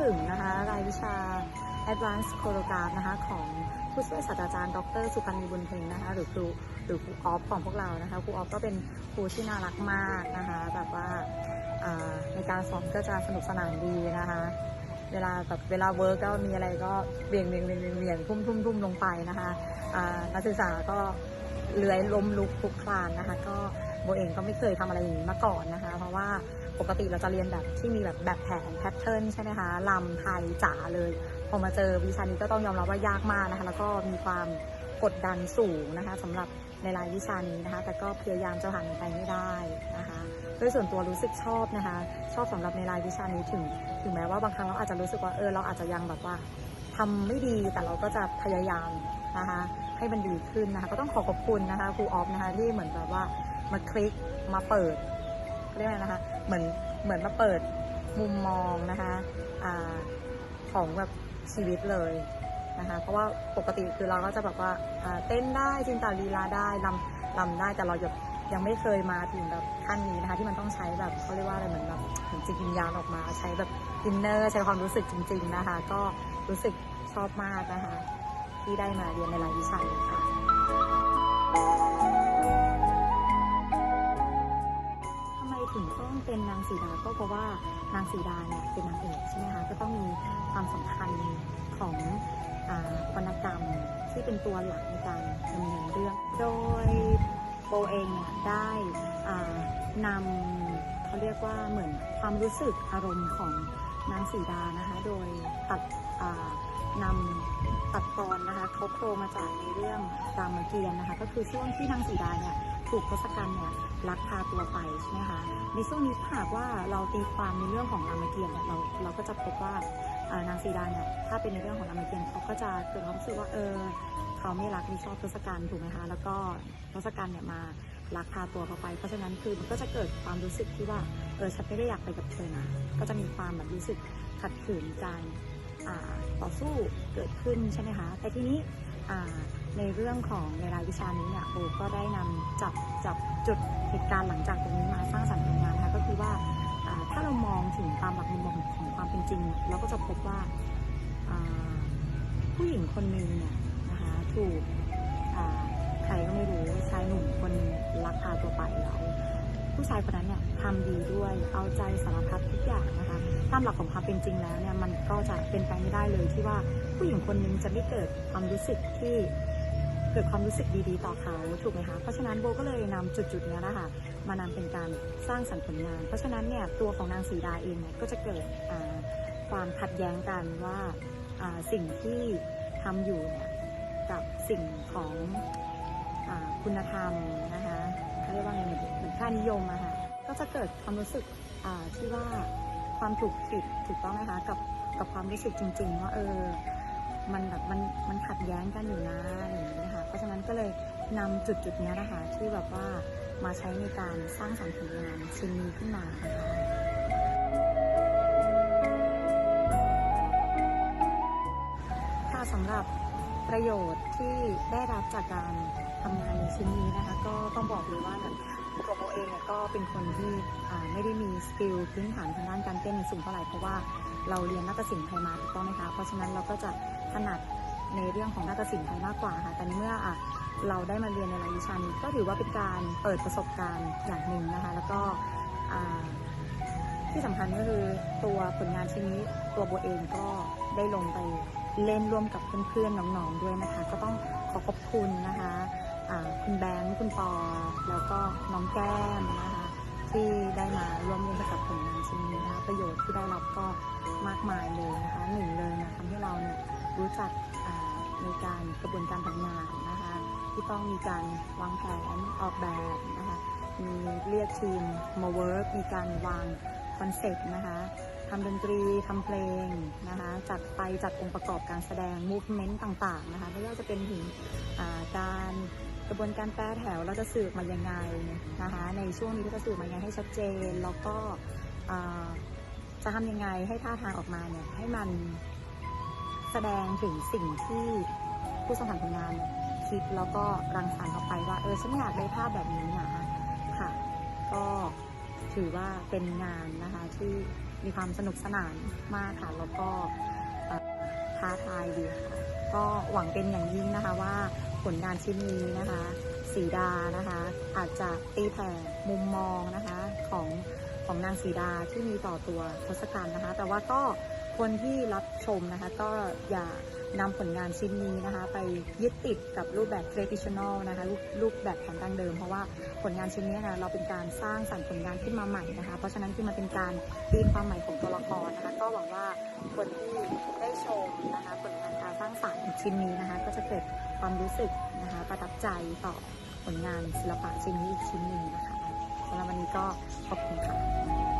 ถึงนะคะ รายวิชา Advanced Choreograph นะคะ ของผู้ช่วยศาสตราจารย์ ดร สุพันธ์มีบุญเพ็งนะคะ หรือครูหรือครูออฟของพวกเรานะคะครูออฟก็เป็นครูที่น่ารักมากนะคะแบบว่าในการสอนก็จะสนุกสนานดีนะคะเวลาแบบเวลาเวิร์กก็มีอะไรก็เบี่ยงเบี่ยงเบี่ยงเบี่ยงเบี่ยงทุ่มทุ่มทุ่มลงไปนะคะนักศึกษาก็เลื้อยล้มลุกคลุกคลานนะคะ ก็โบเองก็ไม่เคยทำอะไรอย่างนี้มาก่อนนะคะ เพราะว่า ปกติเราจะเรียนแบบที่มีแบบแบบแผนแพทเทิร์นใช่ไหมคะลำไทยจ๋าเลย พอมาเจอวิชานี้ก็ต้องยอมรับว่ายากมากนะคะ แล้วก็มีความกดดันสูงนะคะสำหรับในรายวิชานี้นะคะ แต่ก็พยายามจะผ่านไปไม่ได้นะคะโดยส่วนตัวรู้สึกชอบนะคะ ชอบสำหรับในรายวิชานี้ถึง ถึงแม้ว่าบางครั้งเราอาจจะรู้สึกว่าเออเราอาจจะยังแบบว่าทำไม่ดีแต่เราก็จะพยายามนะคะให้มันดีขึ้นนะคะก็ต้องขอขอบคุณนะคะครูออฟนะคะที่เหมือนแบบว่ามาคลิกมาเปิดเรียกอะไรนะคะ เหมือนเหมือนมาเปิดมุมมองนะคะอของแบบชีวิตเลยนะคะเพราะว่าปกติคือเราก็จะแบบว่าเต้นได้จินตลีลาได้ลำลำได้แต่เรายังยังไม่เคยมาถึงแบบขั้นนี้นะคะที่มันต้องใช้แบบเขาเรียกว่าอะไรเหมือนแบบเหมือนจิตวิญญาณออกมา ใช้แบบอินเนอร์ใช้ความรู้สึกจริง ๆนะคะ ก็รู้สึกชอบมากนะคะ ที่ได้มาเรียนในรายวิชานี้ค่ะ ถึงต้องเป็นนางสีดาก็เพราะว่านางสีดาเนี่ยเป็นนางเอกใช่ไหมคะก็ต้องมีความสำคัญของวรรณกรรมที่เป็นตัวหลักในการดำเนินเรื่อง โดยโบเองเนี่ยได้นำเขาเรียกว่าเหมือนความรู้สึกอารมณ์ของนางสีดานะคะโดยตัดนำตัดตอนนะคะเขาโครมาจากในเรื่องรามเกียรตินะคะก็คือช่วงที่นางสีดาเนี่ย ถูกทศกัณฐ์เนี่ยลักพาตัวไปใช่ไหมคะในช่วงนี้หากว่าเราตีความในเรื่องของรามเกียรติ์เนี่ยเราเราก็จะพบว่านางสีดาเนี่ยถ้าเป็นในเรื่องของรามเกียรติ์เขาก็จะเกิดความรู้สึกว่าเออเขาไม่รักไม่ชอบทศกัณฐ์ถูกไหมคะแล้วก็ทศกัณฐ์เนี่ยมาลักพาตัวเขาไป เพราะฉะนั้นคือมันก็จะเกิดความรู้สึกที่ว่าเออฉันไม่ได้อยากไปกับเธอนะก็จะมีความแบบรู้สึกขัดขืนการต่อสู้เกิดขึ้นใช่ไหมคะแต่ทีนี้ ในเรื่องของในรายวิชานี้เนี่ยโบก็ได้นำจับจับจุดเหตุการณ์หลังจากตรงนี้มาสร้างสรรค์ผลงานนะคะก็คือว่าถ้าเรามองถึงตามหลักมุมมองของความเป็นจริง เราก็จะพบว่าผู้หญิงคนหนึ่งเนี่ยนะคะถูกใครก็ไม่รู้ชายหนุ่มคนนึงรักพาตัวไปแล้วผู้ชายคนนั้นเนี่ยทำดีด้วยเอาใจสารพัดทุกอย่างนะคะตามหลักของความเป็นจริงแล้วเนี่ยมันก็จะเป็นไปไม่ได้เลยที่ว่าผู้หญิงคนนึงจะไม่เกิดความรู้สึกที่ กิดความรู้สึกดีๆ ต่อเขาถูกไหมคะเพราะฉะนั้นโบก็เลยนำจุดๆนี้นะคะมานำเป็นการสร้างสรรค์ผลงาน เพราะฉะนั้นเนี่ยตัวของนางสีดาเองเนี่ยก็จะเกิดความขัดแย้งกันว่าสิ่งที่ทำอยู่เนี่ยกับสิ่งของอคุณธรรมนะคะเขาเรียกว่าไงเหมือนค่านิยมอะค่ะก็จะเกิดความรู้สึกที่ว่าความถูกผิดถูกต้องไหมคะกับกับความรู้สึกจริง ๆ ว่าเออมันแบบมันมันขัดแย้งกันอยู่นะอย่างนี้ ราะฉะนั้นก็เลยนำจุดจุดนี้นะคะที่แบบว่ามาใช้ในการสร้างสรรค์ผลงานชิ้นนี้ขึ้นมานะคะค่ะสำหรับประโยชน์ที่ได้รับจากการทำงานในชิ้นนี้นะคะ ก็ต้องบอกเลยว่าแบบตัวโมเองเนี่ยก็เป็นคนที่ไม่ได้มีสกิลพื้นฐานทางด้านการเต้นสูงเท่าไหร่เพราะว่าเราเรียนนาฏศิลป์ไทยมาถูกต้องไหมคะเพราะฉะนั้นเราก็จะถนัด ในเรื่องของนาฏศิลป์ไทยมากกว่าค่ะ แต่ในเมื่ออเราได้มาเรียนในรายวิชานี้ ก็ถือว่าเป็นการเปิดประสบการณ์อย่างหนึ่งนะคะ แล้วก็ที่สำคัญก็คือตัวผลงานชิ้นนี้ตัวโบเองก็ได้ลงไปเล่นร่วมกับเพื่อนๆน้องๆด้วยนะคะ ก็ต้องขอขอบคุณนะคะคุณแบงค์คุณปอ แล้วก็น้องแก้มนะคะที่ได้มาร่วมเล่นกับผลงานชิ้นนี้นะคะประโยชน์ที่ได้รับก็มากมายเลยนะคะหนึ่งเลยนะทำให้เราเนี่ยรู้จักอ่า ในการกระบวนการทำงานนะคะที่ต้องมีการวางแผนออกแบบนะคะมีเรียกทีมมาเวิร์กมีการวางคอนเซ็ปต์นะคะทำดนตรีทำเพลงนะคะจัดไปจัดองค์ประกอบการแสดงมูฟเมนต์ต่างๆนะคะไม่ว่าจะเป็นถึงการกระบวนการแปรแถวเราจะสืบมายังไงนะคะในช่วงนี้ก็จะสืบมายังไงให้ชัดเจน แล้วก็จะทำยังไงให้ท่าทางออกมาเนี่ยให้มัน แสดงถึงสิ่งที่ผู้สร้างสรรผลงานคิดแล้วก็รังสรรค์ออกไปว่า เออฉันอยากได้ภาพแบบนี้นะค่ะ ก็ถือว่าเป็นงานนะคะที่มีความสนุกสนานมากค่ะ แล้วก็เอ่อท้าทายดีค่ะ ก็หวังเป็นอย่างยิ่งนะคะว่าผลงานชิ้นนี้นะคะสีดานะคะ อาจจะตีแผ่มุมมองนะคะของของนางสีดาที่มีต่อตัวทศกัณฐ์นะคะ แต่ว่าก็ คนที่รับชมนะคะ ก็อย่านำผลงานชิ้นนี้นะคะ ไปยึดติดกับรูปแบบ traditional นะคะรูปรูปแบบแผนดั้งเดิม เพราะว่าผลงานชิ้นนี้นะเราเป็นการสร้างสรรค์ผลงานขึ้นมาใหม่นะคะ เพราะฉะนั้นคือมันเป็นการตีความใหม่ของตัวละครนะคะ ก็หวังว่าคนที่ได้ชมนะคะผลงานการสร้างสรรค์ชิ้นนี้นะคะ ก็จะเกิดความรู้สึกนะคะประทับใจต่อผลงานศิลปะชิ้นนี้อีกชิ้นหนึ่งนะคะสำหรับวันนี้ก็ขอบคุณค่ะ